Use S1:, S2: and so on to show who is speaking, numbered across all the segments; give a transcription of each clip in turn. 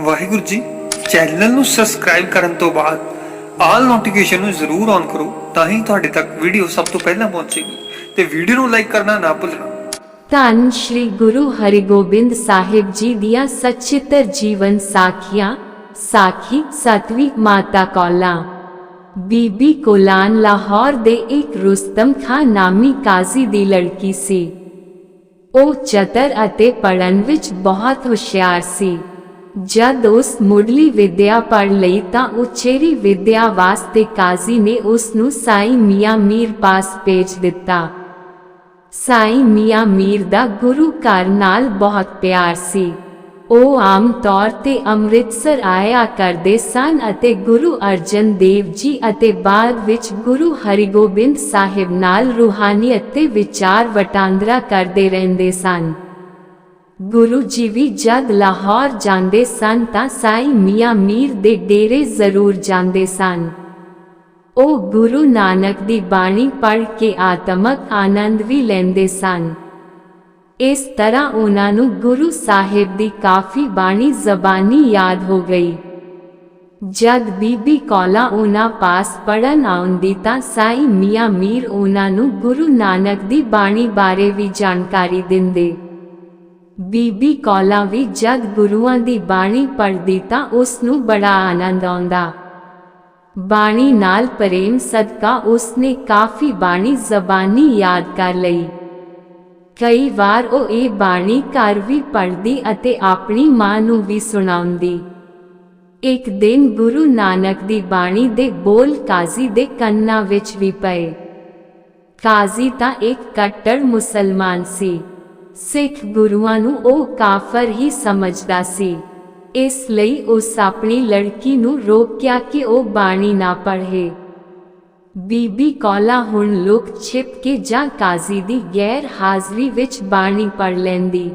S1: Waheguru ji, channel ਨੂੰ subscribe ਕਰਨ ਤੋਂ ਬਾਅਦ ਆਲ ਨੋਟੀਫਿਕੇਸ਼ਨ ਨੂੰ ਜ਼ਰੂਰ ਔਨ ਕਰੋ, ਤਾਂ ਹੀ ਤੁਹਾਡੇ ਤੱਕ ਵੀਡੀਓ ਸਭ ਤੋਂ ਪਹਿਲਾਂ ਪਹੁੰਚੇਗੀ। ਤੇ ਵੀਡੀਓ ਨੂੰ ਲਾਈਕ ਕਰਨਾ ਨਾ ਭੁੱਲਣਾ।
S2: ਧੰਨ ਸ਼੍ਰੀ ਗੁਰੂ ਹਰਿਗੋਬਿੰਦ ਸਾਹਿਬ ਜੀ ਦੀਆਂ ਸਚਿੱਤਰ ਜੀਵਨ ਸਾਖੀਆਂ, ਸਾਖੀ ਸਤਵੀ ਮਾਤਾ ਕੌਲਾ। ਬੀਬੀ ਕੋਲਾਨ ਲਾਹੌਰ ਦੇ ਇੱਕ ਰੁਸਤਮ ਖਾਨ ਨਾਮੀ ਕਾਜ਼ੀ ਦੀ ਲੜਕੀ ਸੀ। ਉਹ ਚਤਰ ਅਤੇ ਪੜਨ ਵਿੱਚ ਬਹੁਤ ਹੁਸ਼ਿਆਰ ਸੀ। ਜਦ ਉਸ ਮੁੱਢਲੀ ਵਿਦਿਆ ਪੜ੍ਹ ਲਈ ਤਾਂ ਉਚੇਰੀ ਵਿਦਿਆ ਵਾਸਤੇ ਕਾਜ਼ੀ ਨੇ ਉਸ ਨੂੰ ਸਾਈ ਮੀਆਂ ਮੀਰ ਪਾਸ ਭੇਜ ਦਿੱਤਾ। ਸਾਈ ਮੀਆਂ ਮੀਰ ਦਾ ਗੁਰੂ ਘਰ ਨਾਲ ਬਹੁਤ ਪਿਆਰ ਸੀ। ਉਹ ਆਮ ਤੌਰ ਤੇ ਅੰਮ੍ਰਿਤਸਰ ਆਇਆ ਕਰਦੇ ਸਨ ਅਤੇ ਗੁਰੂ ਅਰਜਨ ਦੇਵ ਜੀ ਅਤੇ ਬਾਅਦ ਵਿੱਚ ਗੁਰੂ ਹਰਿਗੋਬਿੰਦ ਸਾਹਿਬ ਨਾਲ ਰੂਹਾਨੀਅਤ ਤੇ ਵਿਚਾਰ ਵਟਾਂਦਰਾ ਕਰਦੇ ਰਹਿੰਦੇ ਸਨ। ਗੁਰੂ ਜੀ ਵੀ ਜਦ ਲਾਹੌਰ ਜਾਂਦੇ ਸਨ ਤਾਂ ਸਾਈ ਮੀਆਂ ਮੀਰ ਦੇ ਡੇਰੇ ਜ਼ਰੂਰ ਜਾਂਦੇ ਸਨ। ਉਹ ਗੁਰੂ ਨਾਨਕ ਦੀ ਬਾਣੀ ਪੜ੍ਹ ਕੇ ਆਤਮਕ ਆਨੰਦ ਵੀ ਲੈਂਦੇ ਸਨ। ਇਸ ਤਰ੍ਹਾਂ ਉਹਨਾਂ ਨੂੰ ਗੁਰੂ ਸਾਹਿਬ ਦੀ ਕਾਫੀ ਬਾਣੀ ਜ਼ਬਾਨੀ ਯਾਦ ਹੋ ਗਈ। ਜਦ ਬੀਬੀ ਕੌਲਾ ਉਹਨਾਂ ਪਾਸ ਪੜਨ ਆਉਂਦੀ ਤਾਂ ਸਾਈ ਮੀਆਂ ਮੀਰ ਉਹਨਾਂ ਨੂੰ ਗੁਰੂ ਨਾਨਕ ਦੀ ਬਾਣੀ ਬਾਰੇ ਵੀ ਜਾਣਕਾਰੀ ਦਿੰਦੇ। ਬੀਬੀ ਕੌਲਾ ਵੀ ਜਦ ਗੁਰੂਆਂ ਦੀ ਬਾਣੀ ਪੜ੍ਹਦੀ ਤਾਂ ਉਸ ਨੂੰ ਬੜਾ ਆਨੰਦ ਆਉਂਦਾ। ਬਾਣੀ ਨਾਲ ਪ੍ਰੇਮ ਸਦਕਾ ਉਸਨੇ ਕਾਫੀ ਬਾਣੀ ਜ਼ਬਾਨੀ ਯਾਦ ਕਰ ਲਈ। ਕਈ ਵਾਰ ਉਹ ਇਹ ਬਾਣੀ ਘਰ ਵੀ ਪੜ੍ਹਦੀ ਅਤੇ ਆਪਣੀ ਮਾਂ ਨੂੰ ਵੀ ਸੁਣਾਉਂਦੀ। ਇੱਕ ਦਿਨ ਗੁਰੂ ਨਾਨਕ ਦੀ ਬਾਣੀ ਦੇ ਬੋਲ ਕਾਜ਼ੀ ਦੇ ਕੰਨਾਂ ਵਿੱਚ ਵੀ ਪਏ। ਕਾਜ਼ੀ ਤਾਂ ਇੱਕ ਕੱਟੜ ਮੁਸਲਮਾਨ ਸੀ। ਸਿੱਖ ਗੁਰੂਆਂ ਨੂੰ ਉਹ ਕਾਫਰ ਹੀ ਸਮਝਦਾ ਸੀ। ਇਸ ਲਈ ਉਸ ਆਪਣੀ ਲੜਕੀ ਨੂੰ ਰੋਕਿਆ ਕਿ ਉਹ ਬਾਣੀ ਨਾ ਪੜ੍ਹੇ। ਬੀਬੀ ਕੌਲਾ ਹੁਣ ਲੁਕ ਛਿਪ ਕੇ ਜਾਂ ਕਾਜ਼ੀ ਦੀ ਗੈਰ ਹਾਜ਼ਰੀ ਵਿੱਚ ਬਾਣੀ ਪੜ ਲੈਂਦੀ।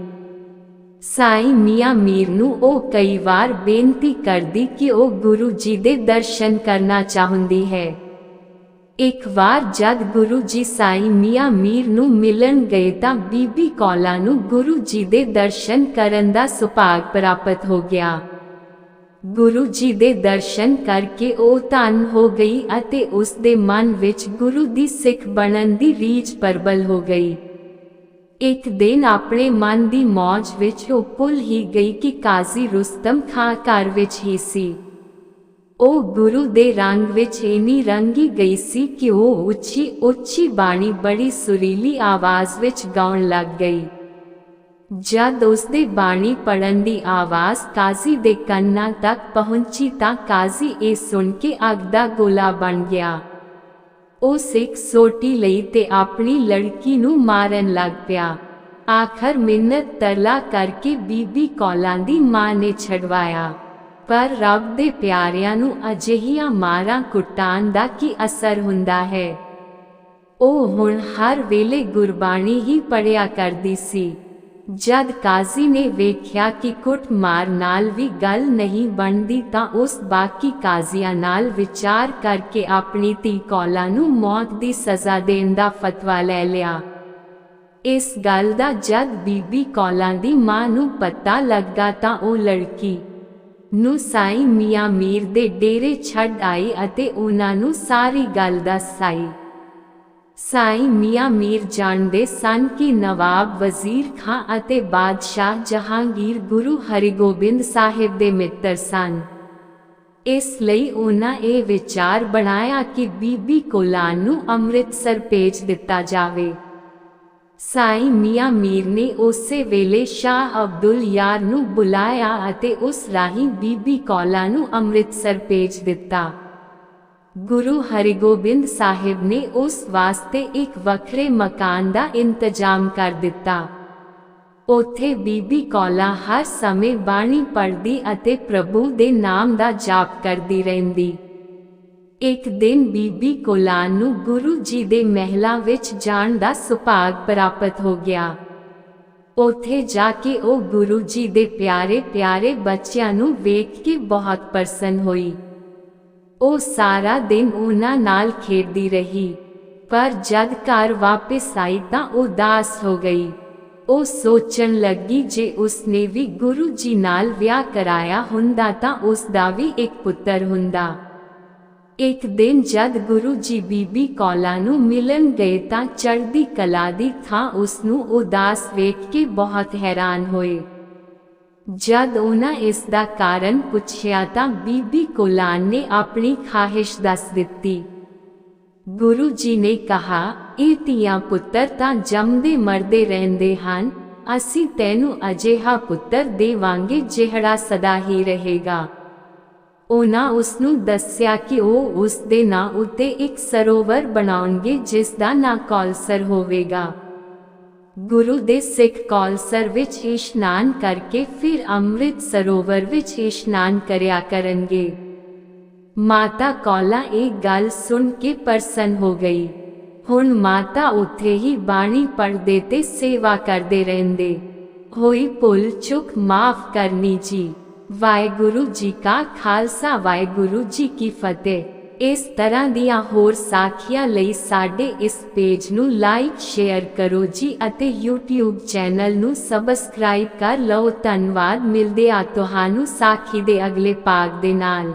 S2: ਸਾਈ ਮੀਆਂ ਮੀਰ ਨੂੰ ਉਹ ਕਈ ਵਾਰ ਬੇਨਤੀ ਕਰਦੀ ਕਿ ਉਹ ਗੁਰੂ ਜੀ ਦੇ ਦਰਸ਼ਨ ਕਰਨਾ ਚਾਹੁੰਦੀ ਹੈ। ਇੱਕ ਵਾਰ ਜਦ ਗੁਰੂ ਜੀ ਸਾਈ ਮੀਆਂ ਮੀਰ ਨੂੰ ਮਿਲਣ ਗਏ ਤਾਂ ਬੀਬੀ ਕੌਲਾ ਨੂੰ ਗੁਰੂ ਜੀ ਦੇ ਦਰਸ਼ਨ ਕਰਨ ਦਾ ਸੁਭਾਗ ਪ੍ਰਾਪਤ ਹੋ ਗਿਆ। ਗੁਰੂ ਜੀ ਦੇ ਦਰਸ਼ਨ ਕਰਕੇ ਉਹ ਧਨ ਹੋ ਗਈ ਅਤੇ ਉਸ ਦੇ ਮਨ ਵਿੱਚ ਗੁਰੂ ਦੀ ਸਿੱਖ ਬਣਨ ਦੀ ਰੀਝ ਪਰਬਲ ਹੋ ਗਈ। ਇੱਕ ਦਿਨ ਆਪਣੇ ਮਨ ਦੀ ਮੌਜ ਵਿੱਚ ਉਹ ਭੁੱਲ ਹੀ ਗਈ ਕਿ ਕਾਜ਼ੀ ਰੁਸਤਮ ਖਾਂ ਘਰ ਵਿੱਚ ਹੀ ਸੀ। ਉਹ ਗੁਰੂ ਦੇ ਰੰਗ ਵਿੱਚ ਇੰਨੀ ਰੰਗੀ ਗਈ ਸੀ ਕਿ ਉਹ ਉੱਚੀ ਉੱਚੀ ਬਾਣੀ ਬੜੀ ਸੁਰੀਲੀ ਆਵਾਜ਼ ਵਿੱਚ ਗਾਉਣ ਲੱਗ ਗਈ। ਜਦ ਉਸ ਬਾਣੀ ਪੜਨ ਦੀ ਆਵਾਜ਼ ਕਾਜ਼ੀ ਦੇ ਕੰਨਾਂ ਤੱਕ ਪਹੁੰਚੀ ਤਾਂ ਕਾਜ਼ੀ ਇਹ ਸੁਣ ਕੇ ਅੱਗ ਦਾ ਗੋਲਾ ਬਣ ਗਿਆ। ਉਹ ਸਿੱਖ ਸੋਟੀ ਲਈ ਤੇ ਆਪਣੀ ਲੜਕੀ ਨੂੰ ਮਾਰਨ ਲੱਗ ਪਿਆ। ਆਖਰ ਮਿੰਨਤ ਤਰਲਾ ਕਰਕੇ ਬੀਬੀ ਕੌਲਾਂ ਦੀ ਮਾਂ ਨੇ ਛਡਵਾਇਆ। ਪਰ ਰੱਬ ਦੇ ਪਿਆਰਿਆਂ ਨੂੰ ਅਜਿਹੀਆਂ ਮਾਰਾਂ ਕੁੱਟਾਂ ਦਾ ਕੀ ਅਸਰ ਹੁੰਦਾ ਹੈ? ਉਹ ਹੁਣ ਹਰ ਵੇਲੇ ਗੁਰਬਾਣੀ ਹੀ ਪੜਿਆ ਕਰਦੀ ਸੀ। ਜਦ ਕਾਜ਼ੀ ਨੇ ਵੇਖਿਆ ਕਿ ਕੁੱਟ ਮਾਰ ਨਾਲ ਵੀ ਗੱਲ ਨਹੀਂ ਬਣਦੀ ਤਾਂ ਉਸ ਬਾਕੀ ਕਾਜ਼ੀਆਂ ਨਾਲ ਵਿਚਾਰ ਕਰਕੇ ਆਪਣੀ ਧੀ ਕੌਲਾ ਨੂੰ ਮੌਤ ਦੀ ਸਜ਼ਾ ਦੇਣ ਦਾ ਫਤਵਾ ਲੈ ਲਿਆ। ਇਸ ਗੱਲ ਦਾ ਜਦ ਬੀਬੀ ਕੌਲਾਂ ਦੀ ਮਾਂ ਨੂੰ ਪਤਾ ਲੱਗਾ ਤਾਂ ਉਹ ਲੜਕੀ ਨੂੰ ਸਾਈ ਮੀਆਂ ਮੀਰ ਦੇ ਡੇਰੇ ਛੱਡ ਆਈ ਅਤੇ ਉਹਨਾਂ ਨੂੰ ਸਾਰੀ ਗੱਲ ਦੱਸਾਈ। ਸਾਈ ਮੀਆਂ ਮੀਰ ਜਾਣਦੇ ਸਨ ਕਿ ਨਵਾਬ ਵਜ਼ੀਰ ਖਾਂ ਅਤੇ ਬਾਦਸ਼ਾਹ ਜਹਾਂਗੀਰ ਗੁਰੂ ਹਰਿਗੋਬਿੰਦ ਸਾਹਿਬ ਦੇ ਮਿੱਤਰ ਸਨ। ਇਸ ਲਈ ਉਹਨਾਂ ਇਹ ਵਿਚਾਰ ਬਣਾਇਆ ਕਿ ਬੀਬੀ ਕੋਲਾਨ ਨੂੰ ਅੰਮ੍ਰਿਤਸਰ ਭੇਜ ਦਿੱਤਾ ਜਾਵੇ। ਸਾਈ ਮੀਆਂ ਮੀਰ ਨੇ ਉਸੇ ਵੇਲੇ ਸ਼ਾਹ ਅਬਦੁਲ ਯਾਰ ਨੂੰ ਬੁਲਾਇਆ ਅਤੇ ਉਸ ਰਾਹੀਂ ਬੀਬੀ ਕੌਲਾ ਨੂੰ ਅੰਮ੍ਰਿਤਸਰ ਭੇਜ ਦਿੱਤਾ। ਗੁਰੂ ਹਰਿਗੋਬਿੰਦ ਸਾਹਿਬ ਨੇ ਉਸ ਵਾਸਤੇ ਇੱਕ ਵੱਖਰੇ ਮਕਾਨ ਦਾ ਇੰਤਜ਼ਾਮ ਕਰ ਦਿੱਤਾ। ਉੱਥੇ ਬੀਬੀ ਕੌਲਾ ਹਰ ਸਮੇਂ ਬਾਣੀ ਪੜ੍ਹਦੀ ਅਤੇ ਪ੍ਰਭੂ ਦੇ ਨਾਮ ਦਾ ਜਾਪ ਕਰਦੀ ਰਹਿੰਦੀ। ਇੱਕ ਦਿਨ ਬੀਬੀ ਕੋਲਾਨ ਨੂੰ ਗੁਰੂ ਜੀ ਦੇ ਮਹਿਲਾਂ ਵਿੱਚ ਜਾਣ ਦਾ ਸੁਭਾਗ ਪ੍ਰਾਪਤ ਹੋ ਗਿਆ। ਉੱਥੇ ਜਾ ਕੇ ਉਹ ਗੁਰੂ ਜੀ ਦੇ ਪਿਆਰੇ ਪਿਆਰੇ ਬੱਚਿਆਂ ਨੂੰ ਵੇਖ ਕੇ ਬਹੁਤ ਪ੍ਰਸੰਨ ਹੋਈ। ਉਹ ਸਾਰਾ ਦਿਨ ਉਹਨਾਂ ਨਾਲ ਖੇਡਦੀ ਰਹੀ। ਪਰ ਜਦ ਘਰ ਵਾਪਸ ਆਈ ਤਾਂ ਉਦਾਸ ਹੋ ਗਈ। ਉਹ ਸੋਚਣ ਲੱਗੀ ਜੇ ਉਸਨੇ ਵੀ ਗੁਰੂ ਜੀ ਨਾਲ ਵਿਆਹ ਕਰਾਇਆ ਹੁੰਦਾ ਤਾਂ ਉਸ ਦਾ ਵੀ ਇੱਕ ਪੁੱਤਰ ਹੁੰਦਾ। ਇੱਕ ਦਿਨ ਜਦ ਗੁਰੂ ਜੀ ਬੀਬੀ ਕੌਲਾ ਨੂੰ ਮਿਲਣ ਗਏ ਤਾਂ ਚੜ੍ਹਦੀ ਕਲਾ ਦੀ ਥਾਂ ਉਸ ਨੂੰ ਉਦਾਸ ਵੇਖ ਕੇ ਬਹੁਤ ਹੈਰਾਨ ਹੋਏ। ਜਦ ਉਹਨਾਂ ਇਸ ਦਾ ਕਾਰਨ ਪੁੱਛਿਆ ਤਾਂ ਬੀਬੀ ਕੋਲਾਨ ਨੇ ਆਪਣੀ ਖਾਹਿਸ਼ ਦੱਸ ਦਿੱਤੀ। ਗੁਰੂ ਜੀ ਨੇ ਕਿਹਾ, ਇਹ ਧੀਆਂ ਪੁੱਤਰ ਤਾਂ ਜੰਮਦੇ ਮਰਦੇ ਰਹਿੰਦੇ ਹਨ, ਅਸੀਂ ਤੈਨੂੰ ਅਜਿਹਾ ਪੁੱਤਰ ਦੇਵਾਂਗੇ ਜਿਹੜਾ ਸਦਾ ਹੀ ਰਹੇਗਾ। ਉਹਨਾਂ ਉਸ ਨੂੰ ਦੱਸਿਆ ਕਿ ਉਹ ਉਸ ਦੇ ਨਾਂ ਉੱਤੇ ਇੱਕ ਸਰੋਵਰ ਬਣਾਉਣਗੇ ਜਿਸ ਦਾ ਨਾਂ ਕੌਲਸਰ ਹੋਵੇਗਾ। ਗੁਰੂ ਦੇ ਸਿੱਖ ਕੌਲਸਰ ਵਿੱਚ ਇਸ਼ਨਾਨ ਕਰਕੇ ਫਿਰ ਅੰਮ੍ਰਿਤ ਸਰੋਵਰ ਵਿੱਚ ਇਸ਼ਨਾਨ ਕਰਿਆ ਕਰਨਗੇ। ਮਾਤਾ ਕੌਲਾ ਇਹ ਗੱਲ ਸੁਣ ਕੇ ਪ੍ਰਸੰਨ ਹੋ ਗਈ। ਹੁਣ ਮਾਤਾ ਉੱਥੇ ਹੀ ਬਾਣੀ ਪੜ੍ਹਦੇ ਤੇ ਸੇਵਾ ਕਰਦੇ ਰਹਿੰਦੇ। ਹੋਈ ਭੁੱਲ ਚੁੱਕ ਮਾਫ ਕਰਨੀ ਜੀ। ਵਾਹਿਗੁਰੂ ਜੀ ਕਾ ਖਾਲਸਾ, ਵਾਹਿਗੁਰੂ ਜੀ ਕੀ ਫਤਿਹ। ਇਸ ਤਰ੍ਹਾਂ ਦੀਆਂ ਹੋਰ ਸਾਖੀਆਂ ਲਈ ਸਾਡੇ ਇਸ ਪੇਜ ਨੂੰ ਲਾਈਕ ਸ਼ੇਅਰ ਕਰੋ ਜੀ ਅਤੇ YouTube ਚੈਨਲ ਨੂੰ ਸਬਸਕ੍ਰਾਈਬ ਕਰ ਲਓ। ਧੰਨਵਾਦ, ਮਿਲਦੇ ਆ ਤੁਹਾਨੂੰ ਸਾਖੀ ਦੇ ਅਗਲੇ ਭਾਗ ਦੇ ਨਾਲ।